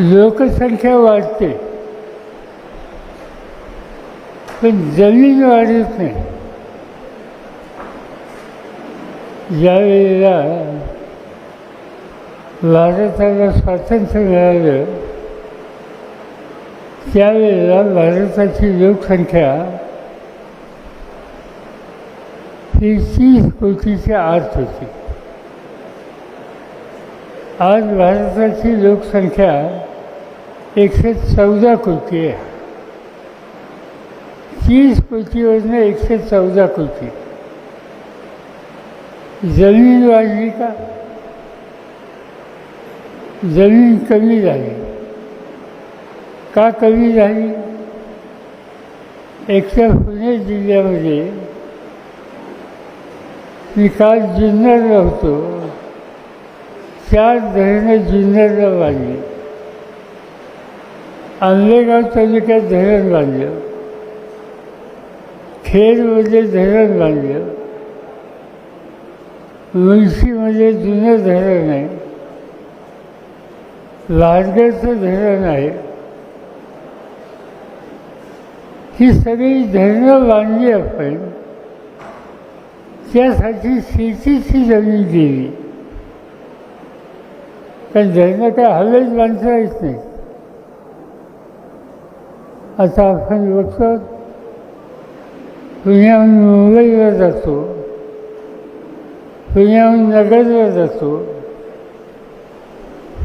लोकसंख्या वाढते. पण जमीन वाढत नाही. ज्यावेळेला भारताला स्वातंत्र्य मिळालं त्यावेळेला भारताची लोकसंख्या ही तीस कोटीच्या आत होती. आज भारताची लोकसंख्या एकशे चौदा कोटी आहे. तीस कोटीवरनं एकशे चौदा कोटी जमीन वाढली का? जमीन कमी झाली. का कमी झाली? एकट्या पुणे जिल्ह्यामध्ये मी काल जुन्नरला होतो. चार धरणं जुन्नरला वाढली. आंबेगाव तालुक्यात धरण बांधलं खेडमध्ये धरण बांधलं मुळशीमध्ये जुनं धरण आहे लाडगडचं धरण आहे ही सगळी धरणं बांधली आपण त्यासाठी शेतीची जमीन गेली. कारण धरणं काय हवेच बांधता येत नाही. आता आपण बघतो पुण्याहून मुंबईला जातो. पुण्याहून नगरला जातो.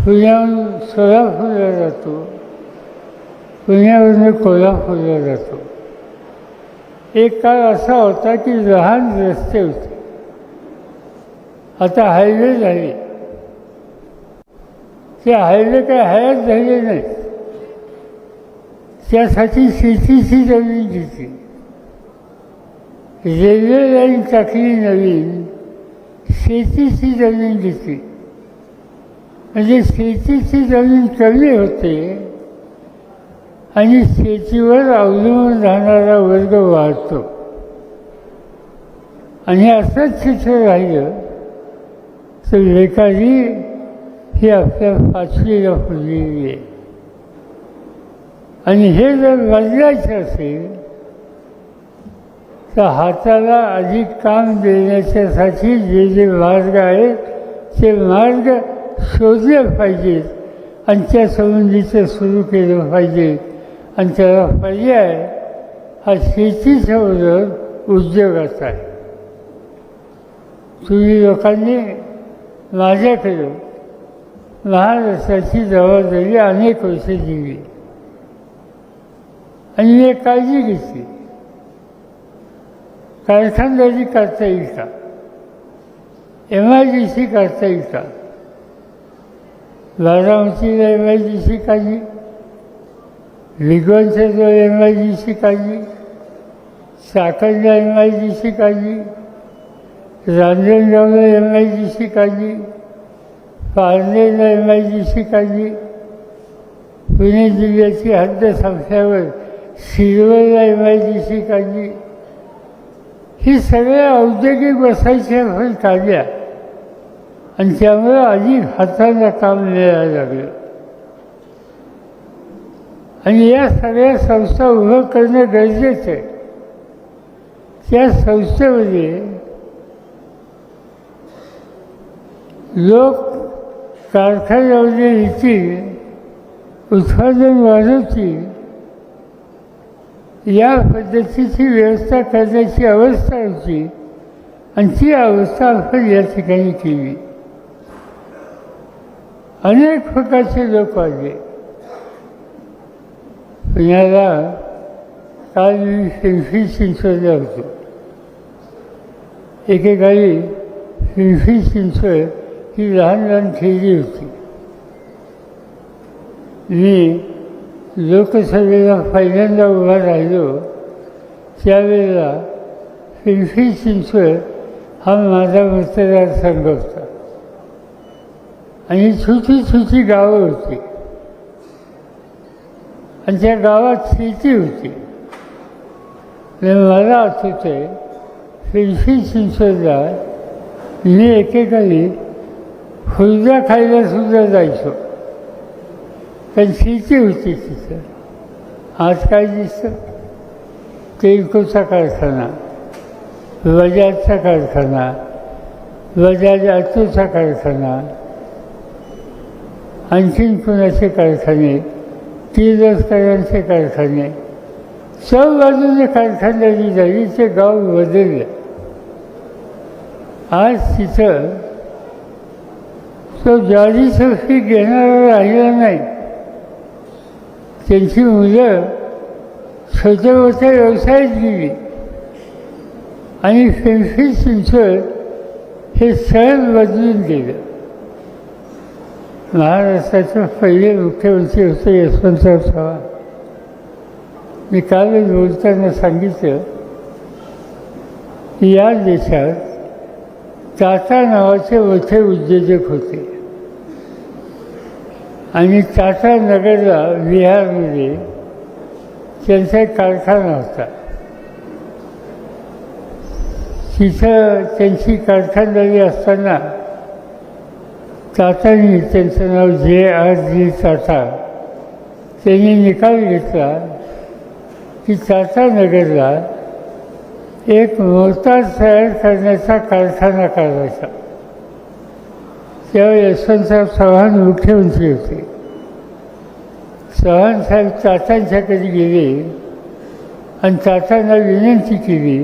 पुण्याहून सोलापूरला जातो. पुण्यावरून कोल्हापूरला जातो. एक काळ असा होता की लहान रस्ते होते. आता हायवे झाले. ते हायवे काय हयात झाले नाही त्यासाठी शेतीची जमीन घेतली रेल्वे लाईन टाकली नवीन शेतीची जमीन घेतली म्हणजे शेतीची जमीन कमी होते आणि शेतीवर अवलंबून राहणारा वर्ग वाढतो. आणि असंच चित्र राहिलं तर बेकारी ही आपल्या पाचवीला फुललेली आहे. आणि हे जर बदलायचं असेल तर हाताला अधिक काम देण्याच्यासाठी जे जे मार्ग आहेत ते मार्ग शोधले पाहिजेत आणि त्या संबंधीचं सुरू केलं पाहिजे. आणि त्याला पर्याय हा शेतीच्या बरोबर उद्योगाचा आहे. तुम्ही लोकांनी माझ्याकडं महाराष्ट्राची जबाबदारी अनेक वर्ष दिली. आणि एक काळजी घेतली. कारखानदारी करता येईल का एम आय करता येईल का बारामतीला एम आय डी सी काढली लिगोनच्या जवळ एम आय डी सी काढली साखरला एम आय डी सी काढली रांजणगावला एम आय डी सी काढली पारनेरला एम आय डी सी काढली पुणे जिल्ह्याची हद्द संपल्यावर शिरवळला एम काढली ही सगळ्या औद्योगिक बसायच्या आपण काढल्या. आणि त्यामुळे अधिक हाताला काम मिळायला लागलं. आणि या सगळ्या संस्था उभं करणं गरजेचं आहे. त्या संस्थेमध्ये लोक कारखान्यामध्ये येतील उत्पादन वाढवतील या पद्धतीची व्यवस्था करण्याची अवस्था होती. आणि ती अवस्था आपण या ठिकाणी केली. अनेक प्रकारचे लोक आले. पुण्याला काल मी पिंपरी चिंचवडला होतो. एकेकाळी पिंपरी चिंचवड ही लहान लहान खेळली होती. मी लोकसभेला पहिल्यांदा उभा राहिलो त्यावेळेला पिंपरी चिंचवड हा माझा मतदारसंघ होता. आणि छोटी छोटी गावं होती. आणि त्या गावात शेती होती. मला आठवत आहे पिंपरी चिंचवडला मी एकेकाळी फुलजा खायला सुद्धा जायचो. पण शेती होती तिथं. आज काय दिसतं? तेलकोचा कारखाना बजाजचा कारखाना बजाज अतूचा कारखाना आणखीन कुणाचे कारखाने? तीर्थकरांचे कारखाने. सर्व बाजूने कारखानदारी झाली ते गाव बदललं. आज तिथं तो ज्वारी सृष्टी घेणारा राहिला नाही. त्यांची मुलं छोट्या व्यवसायात गेली. आणि पिंपरी चिंचवड हे सहज बदलून गेलं. महाराष्ट्राचे पहिले मुख्यमंत्री होते यशवंतराव चव्हाण. मी कालच बोलताना सांगितलं की या देशात टाटा नावाचे मोठे उद्योजक होते. आणि टाटा नगरला बिहारमध्ये त्यांचा एक कारखाना होता. तिथं त्यांची कारखानदारी असताना टाटांनी त्यांचं नाव जे आर जी टाटा त्यांनी निकाल घेतला की टाटा नगरला एक मोहताज तयार करण्याचा कारखाना करायचा. तेव्हा यशवंतराव चव्हाण मुख्यमंत्री होते. चव्हाण साहेब टाटांच्याकडे गेले आणि टाटांना विनंती केली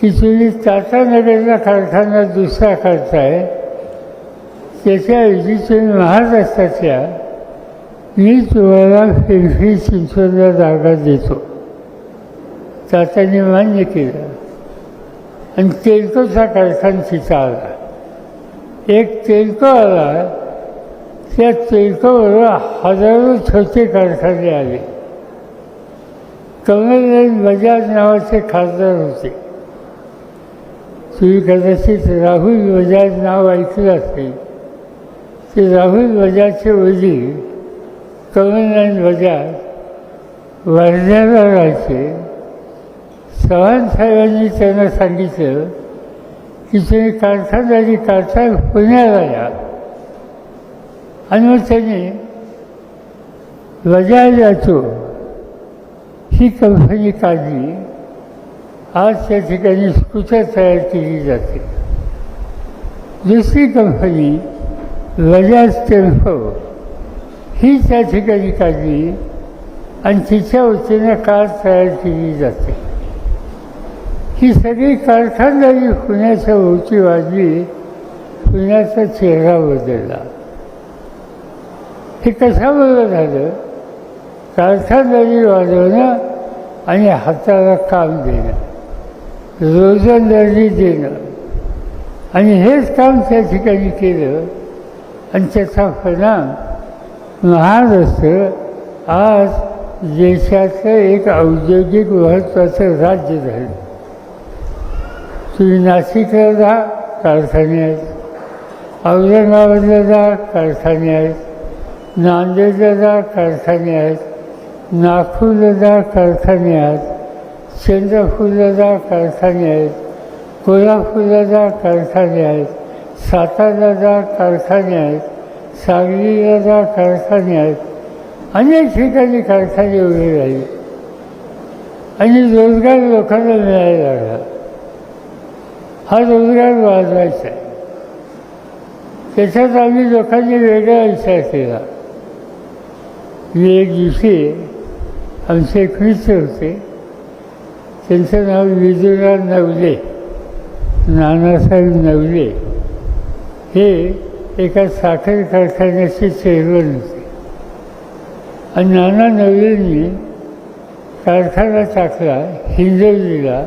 की तुम्ही टाटानगरला कारखाना दुसरा करताय त्याच्याऐवजी तुम्ही महाराष्ट्रातल्या मी तुम्हाला पिंपरी चिंचवडला जागा देतो. टाटाने मान्य केलं. आणि तेलकोचा कारखाना तिथं आला. एक तेलको आला त्या तेलकावर हजारो छोटे कारखाने आले. कमलनाथ बजाज नावाचे खासदार होते. तुम्ही कदाचित राहुल बजाज नाव ऐकलं असेल. ते राहुल बजाजचे वडील कमलनाथ बजाज वर्ध्याला राहायचे. चव्हाण साहेबांनी त्यांना सांगितलं की तुम्ही कारखानदारी करता पुण्याला या. आणि मग त्यांनी बजाज ही कंपनी काढली. आज त्या ठिकाणी स्कूटर तयार केली जाते. दुसरी कंपनी बजाज टेम्पो ही त्या ठिकाणी काढली. आणि तिच्या वतीनं कार तयार केली जाते. ही सगळी कारखानदारी पुण्याच्या भोवती वाजली पुण्याचा चेहरा बदलला. हे कशाबरोबर झालं? कारखानदारी वाजवणं आणि हाताला काम देणं रोजंदारी देणं आणि हेच काम त्या ठिकाणी केलं आणि त्याचा परिणाम महाराष्ट्र आज देशाचं एक औद्योगिक महत्त्वाचं राज्य झालं. तुम्ही नाशिकला जा कारखाने आहेत. औरंगाबादला जा कारखाने आहेत. नांदेडला जा कारखाने आहेत. नागपूरला जा कारखाने आहेत. चंद्रपूरला जा कारखाने आहेत. कोल्हापूरला जा कारखाने आहेत. सातारला जा कारखाने आहेत. सांगलीला जा कारखाने आहेत. अनेक ठिकाणी कारखाने उभे राहिले. आणि रोजगार लोकांना मिळायला लागला. हा रोजगार वाजवायचा. आहे त्याच्यात आम्ही लोकांनी वेगळा विचार केला. मी एक दिवशी आमचे एक मित्र होते. त्यांचं नाव विदुराव नवले नानासाहेब नवले. हे एका साखर कारखान्याचे चेअरमन होते. आणि नाना नवलेंनी कारखाना टाकला हिंजवलीला.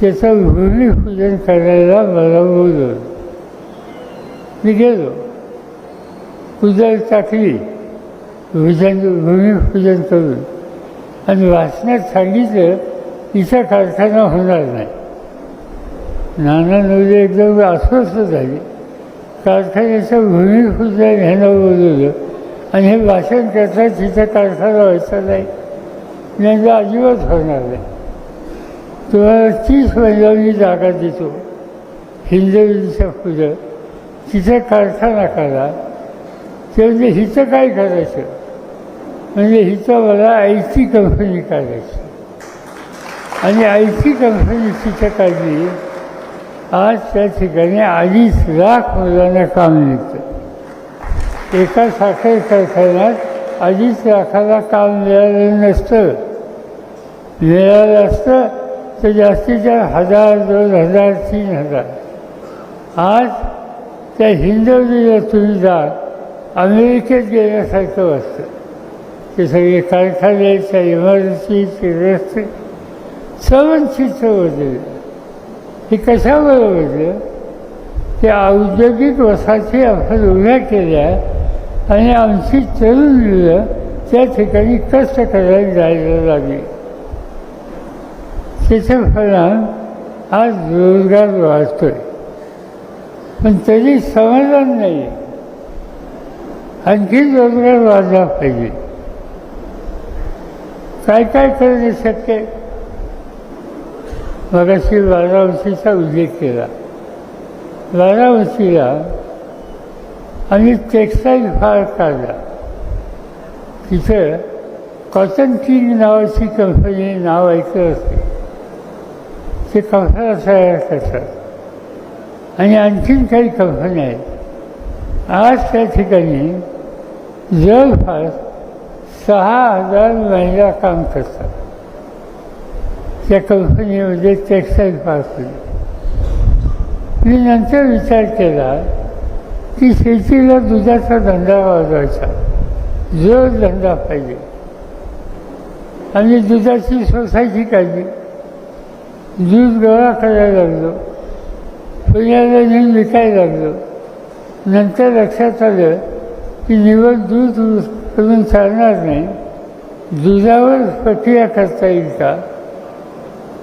त्याचं भूमिपूजन करायला मला बोलवलं मी गेलो. पूजा टाकली. भूजन भूमिपूजन करून. आणि वाचण्यात सांगितलं तिचा कारखाना होणार नाही. नाना नवले एकदम अस्वस्थ झाले. कारखान्याचं भूमिपूजन ह्यानं बोलवलं. आणि हे वाचन करतात तिचा कारखाना व्हायचा नाही. म्हणजे अजिबात होणार नाही. तुम्हाला तीस महिलांनी जागा देतो हिंदवीच्या पुढं. तिथे कारखाना करा ते म्हणजे हिचं काय करायचं? म्हणजे हिचं मला आयची कंपनी काढायची. आणि आयची कंपनी तिथे काढली. आज त्या ठिकाणी अडीच लाख मुलांना काम मिळतं. एका साखर कारखान्यात अडीच लाखाला काम मिळालं नसतं. मिळालं असतं तर जास्तीत जास्त हजार दोन हजार तीन हजार. आज त्या हिंदवजीला तुम्ही जा अमेरिकेत गेल्यासारखं असतं ते सगळे कारखाने त्या इमारती ते रस्ते सर्वांची बदलली. हे कशामुळे बदलं ते औद्योगिक वसाहती आपण उभ्या केल्या आणि आमची तरुण मुलं त्या ठिकाणी कष्ट करायला जायला लागली. त्याचे परिणाम आज रोजगार वाढतोय. पण तरी समाधान नाही आणखी रोजगार वाढला पाहिजे. काय काय करणे शक्य मगाशी वाराणसीचा उल्लेख केला. वाराणसीला आम्ही टेक्स्टाईल फार काढला. तिथं कॉटन किंग नावाची कंपनी नाव ऐकलं असते ते कपडा तयार करतात आणि आणखीन काही कंपन्या आहेत आज त्या ठिकाणी जवळपास सहा हजार महिला काम करतात. त्या कंपनीमध्ये टेक्स्टाईल पार्कमध्ये मी नंतर विचार केला की शेतीला दुधाचा धंदा वाजवायचा. जोर धंदा पाहिजे. आणि दुधाची सोसायटी काढली दूध गोळा करायला लागलो. पहिल्याला घेऊन विकायला लागलो. नंतर लक्षात आलं की निवड दूध करून चालणार नाही. दुधावर प्रक्रिया करता येईल का?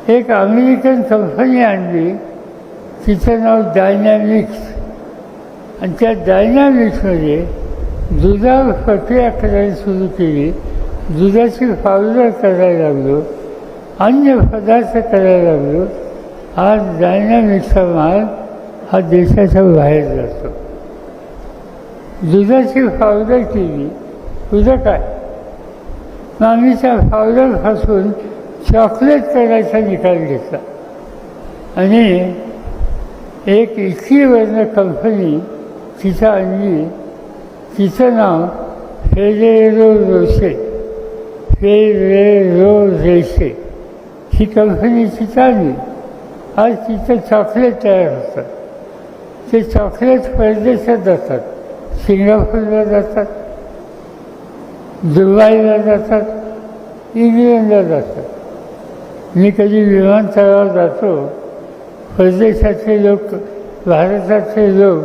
एक अमेरिकन कंपनी आणली. तिचं नाव डायनॅमिक्स आणि त्या डायनॅमिक्समध्ये दुधावर प्रक्रिया करायला सुरू केली. दुधाची पावडर करायला लागलो. अन्य पदार्थ करायला लागलो आज डायनॅमिक्सचा माल हा देशाच्या बाहेर जातो. दुधाची पावडर केली. तुझं काय मग आम्ही त्या चॉकलेट करायचा निकाल घेतला. आणि एक इकीवर्ण कंपनी तिथं आणली. तिचं नाव फेरेरो रोसे. Ferrero Rocher. ही कंपनी तिथं आणली आज तिथं चॉकलेट तयार होतात ते चॉकलेट परदेशात जातात. सिंगापूरला जातात. दुबईला जातात. इंग्लंडला जातात. मी कधी विमानतळावर जातो परदेशाचे लोक भारताचे लोक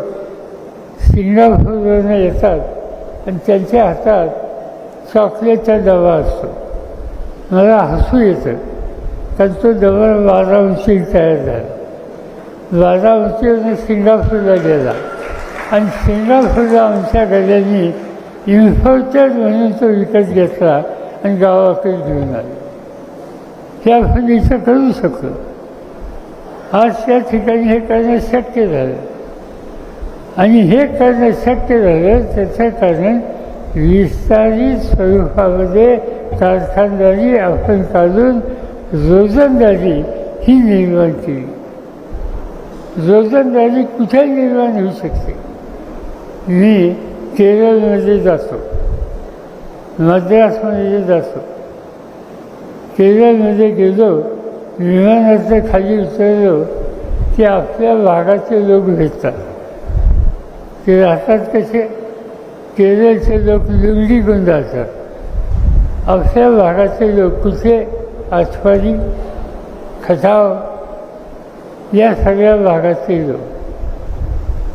सिंगापूरवरून येतात आणि त्यांच्या हातात चॉकलेटचा डबा असतो. मला हसू येतं. तर तो जवळ बारा उंची तयार झाला. बारा उंचीवरून सिंगापूरला गेला. आणि सिंगापूरला आमच्या गड्यांनी इन्फोटेड म्हणून तो विकत घेतला आणि गावाकडे घेऊन आला. ते आपण इथं करू शकतो आज त्या ठिकाणी हे करणं शक्य झालं. आणि हे करणं शक्य झालं त्याचं कारण विस्तारित स्वरूपामध्ये कारखानदारी आपण काढून रोजंदारी ही निर्माण केली. रोजंदारी कुठे निर्माण होऊ शकते? मी केरळमध्ये जातो. मद्रासमध्ये जातो. केरळमध्ये गेलो विमानाचं खाली उतरलो की आपल्या भागाचे लोक भेटतात. ते राहतात कसे? केरळचे लोक लुंगी गोंधळतात. आपल्या भागाचे लोक कुठे? आस्वादी खटाव या सगळ्या भागाचे लोक.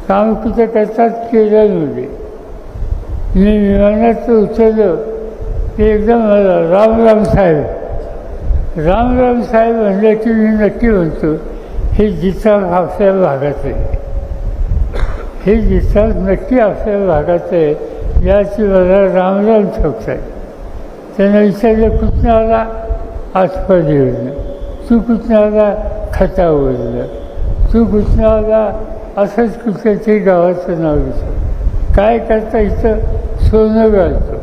काम कुठे करतात केरळमध्ये मी विमानात उतरलं की एकदम मला राम राम साहेब. राम राम साहेब म्हणलं की मी नक्की म्हणतो हे जिथं आपल्या भागात आहे. हे जिथं नक्की आपल्या भागात आहे याची मला रामराम ठोकत आहे त्यांना विचारलं कुठनं आला? आठवडीवरनं तू कुठनं आला खटावरनं तू असंच कुठल्या तरी गावाचं नाव विचार काय करता इथं सोनं घालतो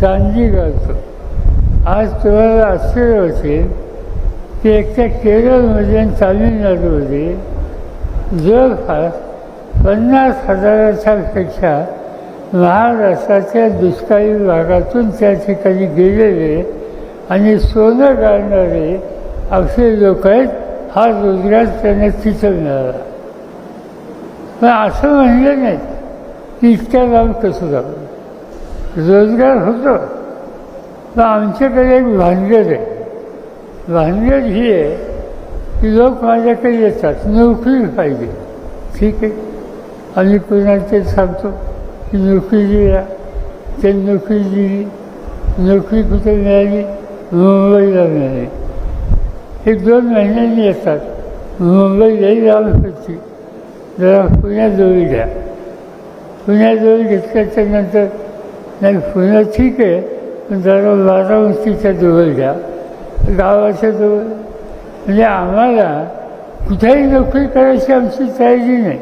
चांदी घालतो आज तुम्हाला आश्चर्य असेल की एकट्या केरळमध्ये आणि तामिळनाडूमध्ये जवळपास पन्नास हजाराच्यापेक्षा महाराष्ट्राच्या दुष्काळी भागातून त्या ठिकाणी गेलेले आणि सोनं गाळणारे असे लोक आहेत हा रोजगार त्यांना तिथं मिळाला. पण असं म्हणलं नाही की इतक्या लांब कसं जावं रोजगार होतो. पण आमच्याकडे एक भानगड आहे. भानगड ही आहे की लोक माझ्याकडे येतात नोकरी पाहिजे. ठीक आहे. आम्ही कोणाला ते सांगतो की नोकरी दिला ते नोकरी दिली. नोकरी कुठे मिळाली? मुंबईला मिळाली एक दोन महिन्यांनी येतात. मुंबईलाही जाऊन होती जरा पुण्याजवळ घ्या. पुण्याजवळ घेतल्याच्या नंतर नाही पुण्यात ठीक आहे पण जरा बारामतीच्या जवळ घ्या. गावाच्या जवळ. म्हणजे आम्हाला कुठेही नोकरी करायची आमची तयारी नाही.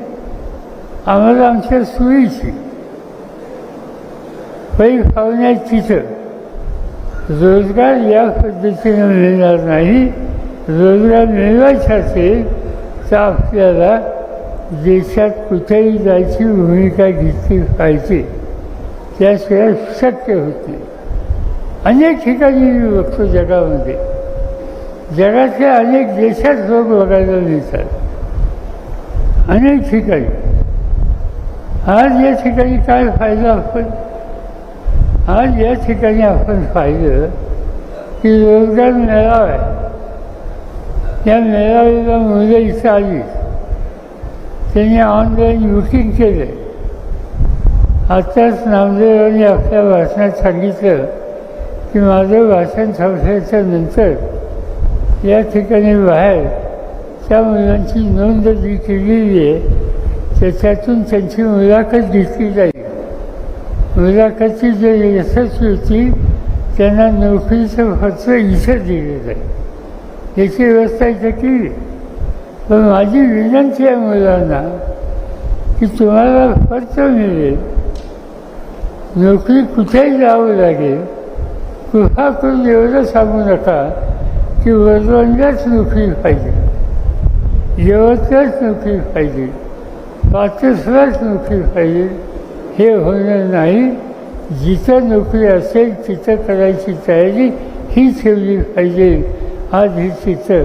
आम्हाला आमच्या सोयीची. पै पाहुण्यात तिथं. रोजगार या पद्धतीनं मिळणार नाही. रोजगार मिळवायचा असेल तर आपल्याला देशात कुठेही जायची भूमिका घेतली पाहिजे. त्याशिवाय शक्य होते अनेक ठिकाणी मी बघतो जगामध्ये. जगातल्या अनेक देशात लोक बघायला मिळतात. अनेक ठिकाणी. आज या ठिकाणी काय फायदा आपण आज या ठिकाणी आपण पाहिलं की रोजगार मेळावा आहे या मेळाव्याला मुलं इथं आली त्यांनी ऑनलाईन बुकिंग केलं आताच नामदेवांनी आपल्या भाषणात सांगितलं की माझं भाषण संपल्याच्या नंतर या ठिकाणी बाहेर त्या मुलांची नोंद जी केलेली आहे त्याच्यातून त्यांची मुलाखत घेतली जाईल मुलाखती जे यशस्वी होती त्यांना नोकरीचं खर्च इथं दिले जाईल याची व्यवस्था इथं केली. पण माझी विनंती आहे मुलांना की तुम्हाला खर्च मिळेल. नोकरी कुठेही जावं लागेल कृपा करून एवढं सांगू नका की वरवंजाच नोकरी पाहिजे यवतलाच नोकरी पाहिजे पाचसलाच नोकरी पाहिजे हे होणार नाही. जिथं नोकरी असेल तिथं करायची तयारी ही ठेवली पाहिजे. आज ही चित्र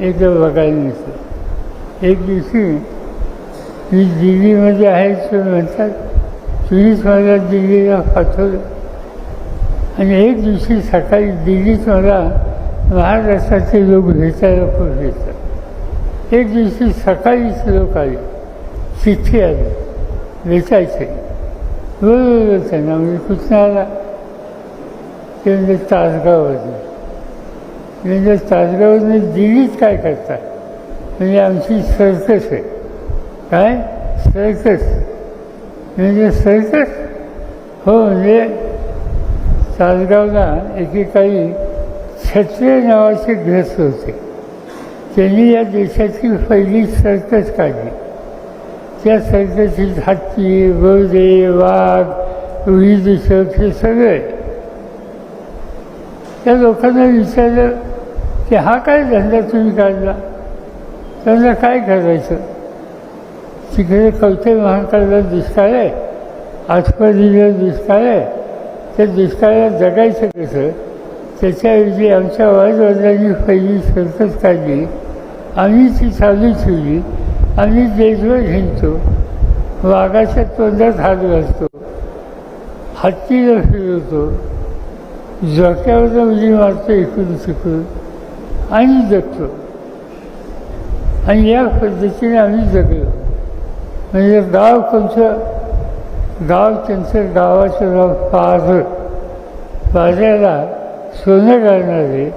एकदा बघायला मिळतं. एक दिवशी मी दिल्लीमध्ये आहे ते म्हणतात तुम्हीच मला दिल्लीला पाठवलं. आणि एक दिवशी सकाळी दिल्लीत मला महाराष्ट्राचे लोक भेटायला खूप भेटतात. एक दिवशी सकाळीच लोक आले. चिठ्ठी आली. भेटायचे. बरोबर त्यांना म्हणजे कुठं आला ते म्हणजे तासगाववरनं म्हणजे तासगाववरनं दिल्लीत काय करतात म्हणजे आमची सर्कस आहे काय सर्कस म्हणजे सर्कस हो म्हणजे तासगावला एकेकाळी क्षत्रिय नावाचे ग्रस्त होते त्यांनी या देशाची पहिली सर्कस काढली त्या सर्कसीत हत्ती गौदे वाघ विदूषक हे सगळे. त्या लोकांना विचारलं की हा काय धंदा तुम्ही काढला? त्यांना काय करायचं? तिकडे कवते महाकाळला दुष्काळ आहे. आठवडीला दुष्काळ आहे. त्या दुष्काळात जगायचं कसं? त्याच्याऐवजी आमच्या वाजवडिलांनी पहिली सर्कस काढली. आम्ही ती चालू ठेवली. आम्ही देशभर हिंडतो. वाघाच्या तोंडात हात घालतो. हत्तीला फिरवतो झोक्यावर उडी मारतो इकडून तिकडून आणि जगतो. आणि या पद्धतीने आम्ही जगलो. म्हणजे गाव कोणचं गाव त्यांचं गावाचं नाव पाझर. पाझ्याला सोनं घालणारे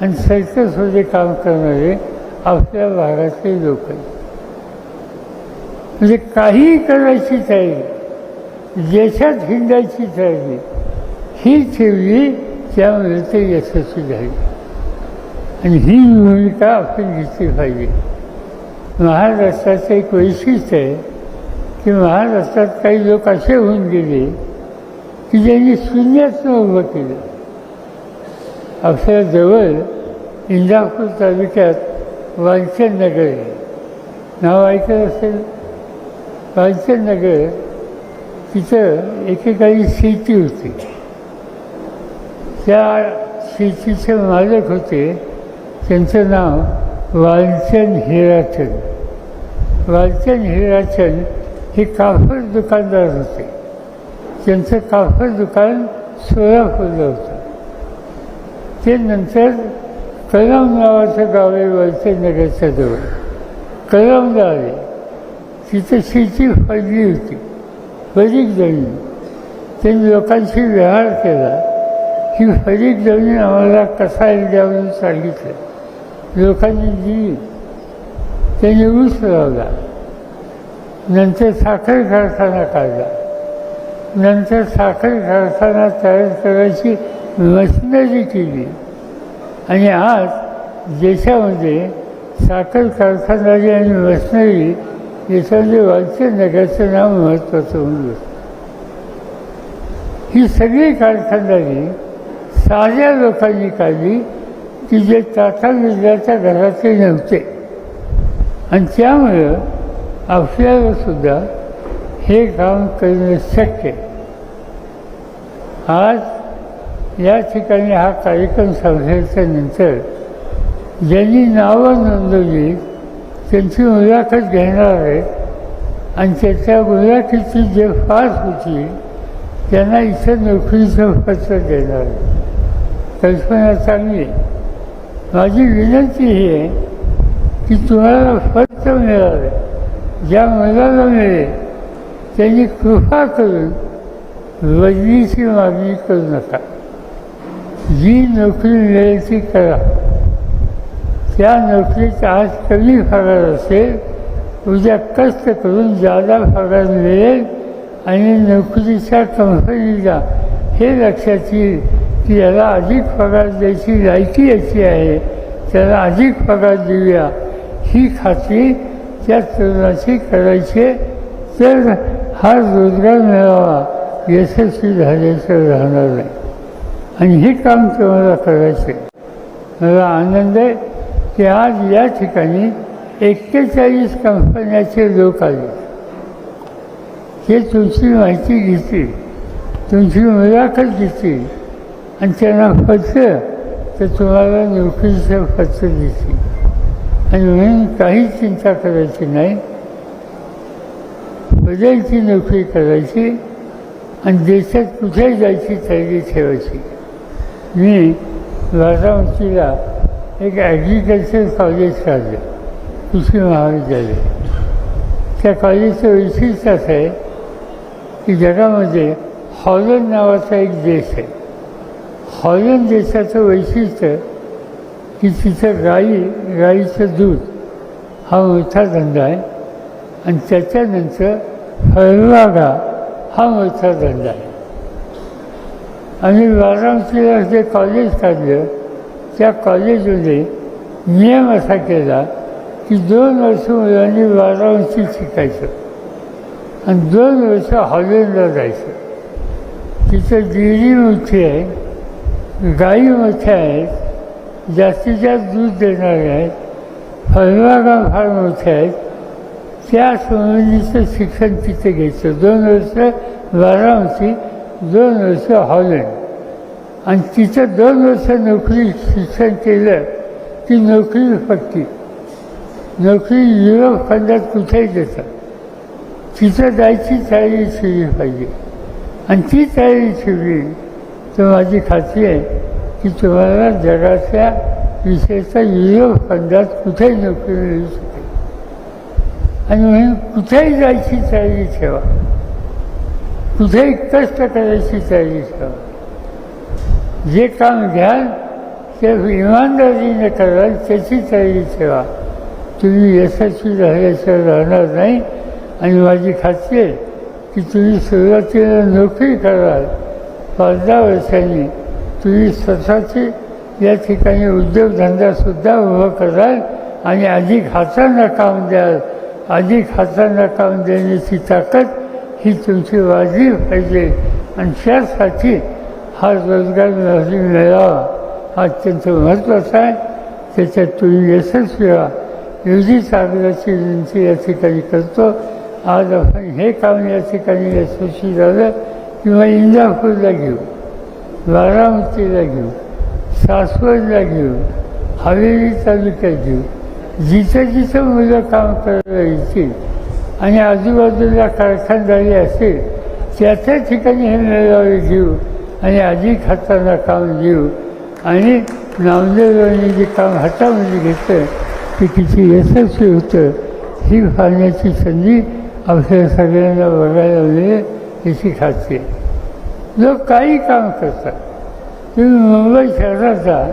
आणि सर्कसमध्ये काम करणारे आपल्या भागातले लोक आहेत. म्हणजे काहीही करायची तयारी देशात हिंडायची तयारी ही ठेवली त्यामुळे ते यशस्वी झाली. आणि ही भूमिका आपण घेतली पाहिजे. महाराष्ट्राचं एक वैशिष्ट्य आहे की महाराष्ट्रात काही लोक असे होऊन गेले की ज्यांनी शून्यातनं उभं केलं. आपल्या जवळ इंदापूर तालुक्यात वालचंद नगर आहे. नाव ऐकत असेल? वालचंद नगर तिथं एकेकाळी शेती होती. त्या शेतीचे मालक होते. त्यांचं नाव वालचंद हिराचंद वालचंद हिराचंद हे काफर दुकानदार होते. त्यांचं काफर दुकान सोलापूरला होतं. ते नंतर कलम नावाचं गाव आहे वालचंद नगरच्या जवळ. कलमला आले तिथं शेती फळली होती. फरीक जमीन. त्यांनी लोकांशी व्यवहार केला. ही फरीक जमीन आम्हाला कसा द्या म्हणून सांगितलं. लोकांनी दिली. त्यांनी ऊस लावला. नंतर साखर कारखाना काढला. नंतर साखर कारखाना तयार करायची मशिनरी केली. आणि आज देशामध्ये साखर कारखानाची आणि मशिनरी याच्यामध्ये वालचे नगरचं नाव महत्त्वाचं होऊन ही सगळी कारखानदारी साध्या लोकांनी काढली की जे टाटा बिर्लाच्या घरातले नव्हते. आणि त्यामुळं आपल्याला सुद्धा हे काम करणं शक्य आज या ठिकाणी हा कार्यक्रम संपल्याच्या नंतर ज्यांनी नावं नोंदवली त्यांची मुलाखत घेणार आहे. आणि त्याच्या मुलाखतीची जे फास होती त्यांना इथं नोकरीचं पत्र देणार आहे. कल्पना चांगली आहे. माझी विनंती ही आहे की तुम्हाला पत्र मिळालं ज्या मुलाला मिळेल त्यांनी कृपा करून बदलीची मागणी करू नका. जी नोकरी मिळेल ती करा. त्या नोकरीत आज कमी पगार असेल उद्या कष्ट करून जादा पगार मिळेल आणि नोकरीच्या कंपनीला हे लक्षात येईल की याला अधिक पगार द्यायची लायकी याची आहे त्याला अधिक पगार देऊया. ही खात्री त्या तरुणाची करायची तर हा रोजगार मिळावा यशस्वी झाल्याचं राहणार नाही. आणि हे काम तुम्हाला करायचं आहे मला आनंद आहे. की आज या ठिकाणी एक्केचाळीस कंपन्याचे लोक आले. ते तुमची माहिती घेतील. तुमची मुलाखत घेतील. आणि त्यांना पत्र तर तुम्हाला नोकरीचं पत्र देतील. आणि म्हणून काही चिंता करायची नाही. बदलची नोकरी करायची आणि देशात कुठे जायची तयारी ठेवायची. मी बारामतीला एक ॲग्रिकल्चर कॉलेज काढलं कृषी महाविद्यालय त्या कॉलेजचं वैशिष्ट्य असं आहे की जगामध्ये हॉलंड नावाचा एक देश आहे. हॉलंड देशाचं वैशिष्ट्य की तिथं गाई गाईचं दूध हा मोठा धंदा आहे आणि त्याच्यानंतर फळबागा हा मोठा धंदा आहे. आणि वाराणसीला जे कॉलेज काढलं त्या कॉलेजमध्ये नियम असा केला की दोन वर्ष मुलांनी बारामतीत शिकायचं आणि दोन वर्ष हॉलेंडला जायचं. तिथं डेअरी मोठी आहे गाई मोठ्या आहेत जास्तीत जास्त दूध देणारे आहेत फळबागा फार मोठ्या आहेत. त्या संबंधीचं शिक्षण तिथे घ्यायचं. दोन वर्ष वाराणसी दोन वर्ष हॉलंड आणि तिचं दोन वर्ष नोकरी शिक्षण केलं ती नोकरी फटकी नोकरी युरोप खंडात कुठेही देतात. तिथं जायची तयारी शिरली पाहिजे. आणि ती तयारी शिरली तर माझी खात्री आहे की तुम्हाला जगातल्या विशेषतः युरोप खंडात कुठेही नोकरी मिळू शकेल. आणि म्हणून कुठेही जायची तयारी ठेवा. कुठेही कष्ट करायची तयारी ठेवा. जे काम घ्याल ते इमानदारीने कराल त्याची तयारी ठेवा. तुम्ही यशस्वी राहिल्याशिवाय राहणार नाही. आणि माझी खात्री आहे की तुम्ही सुरुवातीला नोकरी कराल. पाच दहा वर्षांनी तुम्ही स्वतःची या ठिकाणी उद्योगधंदासुद्धा उभं कराल आणि अधिक हातांना काम द्याल. अधिक हातांना काम देण्याची ताकद ही तुमची वाजली पाहिजे. आणि त्यासाठी हा रोजगार मिळावा हा अत्यंत महत्त्वाचा आहे त्याच्यात तुम्ही यशस्वी व्हा एवढीच आग्रहाची विनंती या ठिकाणी करतो आज आपण हे काम या ठिकाणी यशस्वी झालं किंवा इंदापूरला घेऊ बारामतीला घेऊ सासवडला घेऊ हवेली तालुक्यात घेऊ जिथं जिथं मुलं काम करायला येतील आणि आजूबाजूला कारखानदारी असेल त्या त्या ठिकाणी हे मेळावे घेऊ आणि अधिक हातांना काम देऊ आणि नामदेवांनी जे काम हातामध्ये घेतलं ते किती यशस्वी होतं ही पाहण्याची संधी आपल्या सगळ्यांना बघायला मिळेल याची खात्री. लोक काही काम करतात. तुम्ही मुंबई शहरात जा.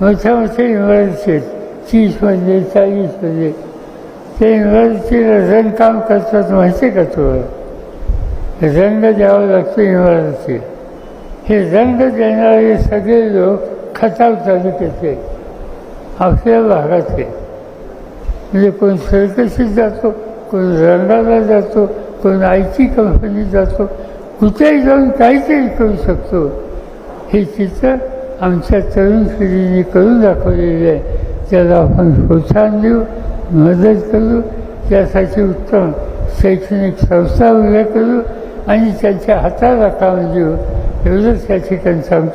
मोठ्या मोठ्या इमारती आहेत तीसमध्ये म्हणजे, चाळीसमध्ये म्हणजे. त्या इमारतीला रंगकाम करतात माहिती का तुम्हाला? रंग द्यावा लागतो इमारती हे रंग देणारे सगळे लोक खताव तालुक्याचे आपल्या भागातले म्हणजे कोण सरकशीत जातो कोण रंगाला जातो कोण आय टी कंपनीत जातो कुठेही जाऊन काहीतरी करू शकतो. हे चित्र आमच्या तरुण पिढीने करून दाखवलेले आहे. त्याला आपण प्रोत्साहन देऊ मदत करू त्यासाठी उत्तम शैक्षणिक संस्था उभ्या करू आणि त्यांच्या हाताला काम देऊ. एवढंच त्या ठिकाणी सांगतो